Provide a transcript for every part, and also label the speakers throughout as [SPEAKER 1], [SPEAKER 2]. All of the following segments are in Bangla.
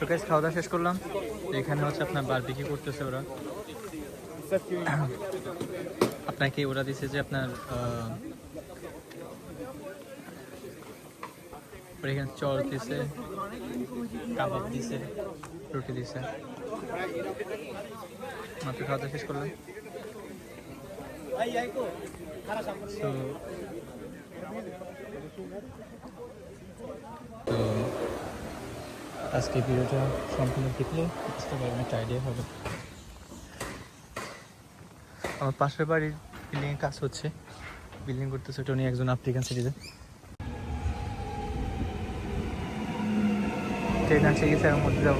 [SPEAKER 1] তো গাইস খাওয়া দাওয়া শেষ করলাম। এখানে হচ্ছে আপনার বারবিকি করতেছে ওরা। আপনাকে ওরা দিছে যে আপনার এখানে চর দিছে কাবাব দিছে রুটি দিছে। মাত্র খাওয়া দাওয়া শেষ করলাম। So, তো আজকে ভিডিওটা সম্পূর্ণ দেখলে বুঝতে পারবেন, একটা আইডিয়া হবে। আমার পাশের বাড়ির বিল্ডিং কাজ হচ্ছে। বিল্ডিং করতেছে ওটা উনি একজন আফ্রিকান সিটিজেন ট্রেন আছে গেছে এর মধ্যে যাব।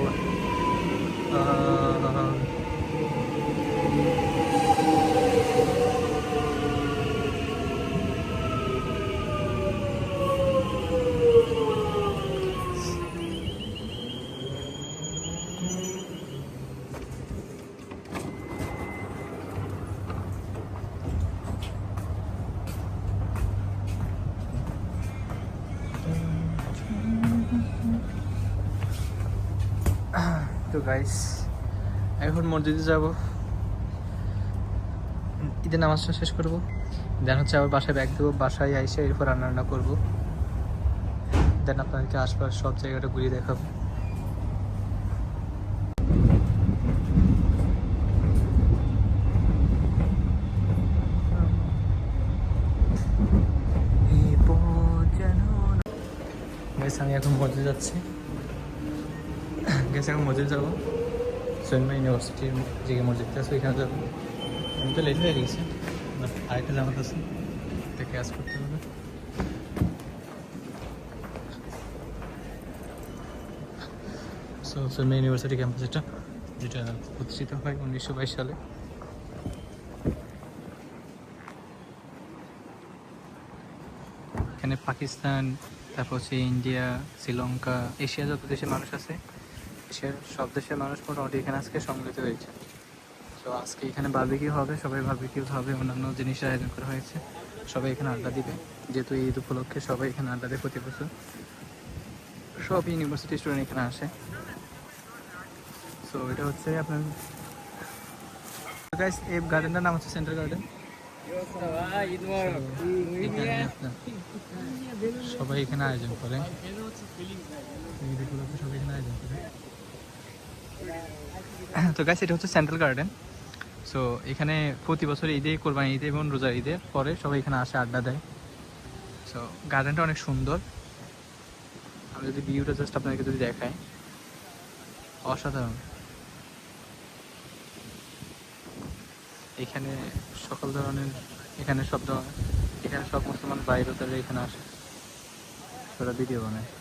[SPEAKER 1] তো গাইস এখন মসজিদে যাব। ঈদের নামাজটা শেষ করব। দেন হচ্ছে আবার বাসায় ব্যাগ দেবো, বাসায় আইসে এরপর রান্না রান্না করব। দেন আপনাদেরকে আশপাশ সব জায়গাটা ঘুরিয়ে দেখাবো। আমি এখন মসজিদ যাচ্ছি। গেছে এখন মসজিদ যাব। সৈন্যা ইউনিভার্সিটির যে মসজিদটা আছে, ওইখানে যাব। আমি তো লেট হয়ে গেছি আরেকটা জামাত আছে। এটা ক্যাশ করতে হবে। সো সৈন্যা ইউনিভার্সিটি ক্যাম্পাস এটা, যেটা প্রতিষ্ঠিত হয় উনিশশো বাইশ সালে। এখানে পাকিস্তান, তারপর হচ্ছে ইন্ডিয়া, শ্রীলঙ্কা, এশিয়া যত দেশের মানুষ আছে এশিয়ার সব দেশের মানুষ মোটামুটি এখানে আজকে সম্মিলিত হয়েছে। তো আজকে এখানে বার্বিকিউ হবে, সবাই বার্বিকিউ হবে, অন্যান্য জিনিসের আয়োজন করা হয়েছে। সবাই এখানে আড্ডা দিবে। যেহেতু ঈদ উপলক্ষে সবাই এখানে আড্ডা দেয় প্রতি বছর। সব ইউনিভার্সিটি স্টুডেন্ট এখানে আসে। সো এটা হচ্ছে আপনার গাইস এই গার্ডেনটার নাম হচ্ছে সেন্ট্রাল গার্ডেন সবাই এখানে আয়োজন করে ঈদ উপলক্ষে সবাই এখানে আয়োজন করে তো গাইস এটা হচ্ছে সেন্ট্রাল গার্ডেন সো এখানে প্রতি বছর ঈদে কোরবানি ঈদে এবং রোজার ঈদে পরে সবাই এখানে আসে, আড্ডা দেয়। সো গার্ডেনটা অনেক সুন্দর। আমি যদি ভিউটা জাস্ট আপনাদেরকে যদি দেখাই, অসাধারণ। এখানে সকল ধরনের, এখানে সব এখানে সব মুসলমান বাইরে তারা এখানে আসে। ওরা ভিডিও বানায়।